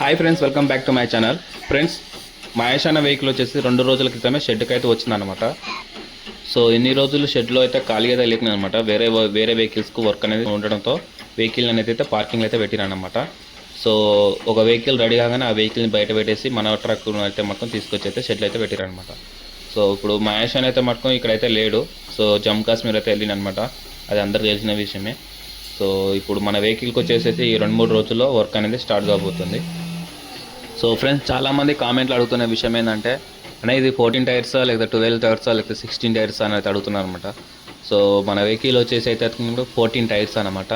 Hi friends welcome back to my channel friends Mahesh అన్న vehicle వచ్చేసి రెండు రోజుల క్రితమే షెడ్కి అయితే వచ్చిందనమాట సో ఎన్ని రోజులు షెడ్లో అయితే ఖాళీగా తెలియకుండా అనమాట వేరే వేరే వెహికల్స్కు వర్క్ అనేది ఉండడంతో వెహికల్ అనేది అయితే పార్కింగ్ అయితే పెట్టిరనమాట సో ఒక వెహికల్ రెడీ కాగానే ఆ వెహికల్ని బయట పెట్టేసి మన ట్రక్ అయితే మొత్తం తీసుకొచ్చి అయితే షెడ్లు అయితే పెట్టిరనమాట సో ఇప్పుడు మహేష్ అని అయితే మటుకు ఇక్కడైతే లేడు. సో జమ్మూ కాశ్మీర్ అయితే వెళ్ళినమాట అది అందరికి తెలిసిన విషయమే. సో ఇప్పుడు మన వెహికల్కి వచ్చేసి ఈ రెండు మూడు రోజుల్లో వర్క్ అనేది స్టార్ట్ కాబోతుంది. సో ఫ్రెండ్స్ చాలామంది కామెంట్లు అడుగుతున్న విషయం ఏంటంటే అనే ఇది ఫోర్టీన్ టైర్సా లేకపోతే ట్వెల్వ్ టైర్సా లేకపోతే సిక్స్టీన్ టైర్స్ అని అయితే అడుగుతున్నారు అనమాట సో మన వెహికల్ వచ్చేసి అయితే ఫోర్టీన్ టైర్స్ అనమాట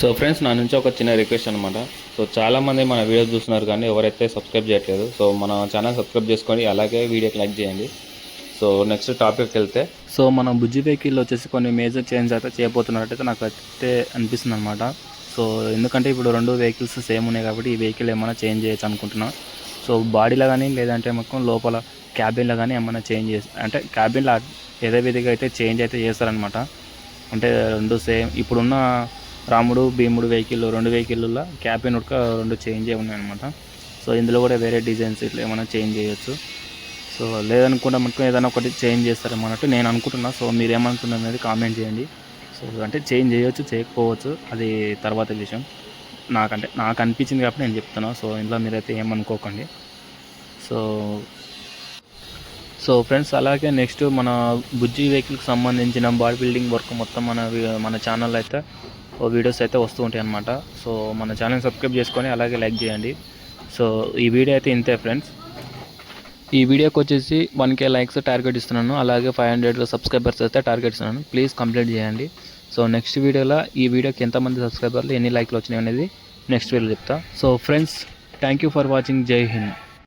సో ఫ్రెండ్స్ నా నుంచి ఒక చిన్న రిక్వెస్ట్ అనమాట సో చాలామంది మన వీడియోస్ చూస్తున్నారు కానీ ఎవరైతే సబ్స్క్రైబ్ చేయట్లేదు సో మన ఛానల్ సబ్స్క్రైబ్ చేసుకొని అలాగే వీడియోకి లైక్ చేయండి. సో నెక్స్ట్ టాపిక్కి వెళ్తే సో మనం బుజ్జి వెహికల్ వచ్చేసి కొన్ని మేజర్ చేంజ్ అయితే చేయబోతున్నట్టయితే నాకు అయితే అనిపిస్తుంది అనమాట సో ఎందుకంటే ఇప్పుడు రెండు వెహికల్స్ సేమ్ ఉన్నాయి కాబట్టి ఈ వెహికల్ ఏమైనా చేంజ్ చేయొచ్చు అనుకుంటున్నా. సో బాడీలో కానీ లేదంటే మొత్తం లోపల క్యాబిన్లో కానీ ఏమైనా చేంజ్ చేసి అంటే క్యాబిన్లో యథావిధిగా అయితే చేంజ్ అయితే చేస్తారనమాట అంటే రెండు సేమ్ ఇప్పుడున్న రాముడు భీముడు వెహికల్ రెండు వెహికల్లో క్యాబిన్ ఉడక రెండు చేంజ్ అయి ఉన్నాయన్నమాట. సో ఇందులో కూడా వేరే డిజైన్స్ ఇట్లా ఏమైనా చేంజ్ చేయొచ్చు. సో లేదనుకుంటే మనకు ఏదైనా ఒకటి చేంజ్ చేస్తారేమో అన్నట్టు నేను అనుకుంటున్నా. సో మీరు ఏమనుకుంటున్నారు అనేది కామెంట్ చేయండి. సో అంటే చేంజ్ చేయొచ్చు చేయకపోవచ్చు అది తర్వాత విషయం. నాకంటే నాకు అనిపించింది కాబట్టి నేను చెప్తున్నా. సో ఇందులో మీరైతే ఏమనుకోకండి. సో సో ఫ్రెండ్స్ అలాగే నెక్స్ట్ మన బుజ్జి వెహికల్కి సంబంధించిన బాడీ బిల్డింగ్ వర్క్ మొత్తం మన మన ఛానల్ అయితే ఓ వీడియోస్ అయితే వస్తూ ఉంటాయి అన్నమాట. సో మన ఛానల్ సబ్స్క్రైబ్ చేసుకొని అలాగే లైక్ చేయండి. సో ఈ వీడియో అయితే ఇంతే ఫ్రెండ్స్. ఈ వీడియోకి వచ్చేసి వన్ కే లైక్స్ టార్గెట్ ఇస్తున్నాను. అలాగే ఫైవ్ హండ్రెడ్ సబ్స్క్రైబర్స్ అయితే టార్గెట్ ఇస్తున్నాను. ప్లీజ్ కంప్లీట్ చేయండి. సో నెక్స్ట్ వీడియోలో ఈ వీడియోకి ఎంతమంది సబ్స్క్రైబర్లు ఎన్ని లైక్లు వచ్చినాయి అనేది నెక్స్ట్ వీడియో చెప్తా. So friends thank you for watching జై హింద్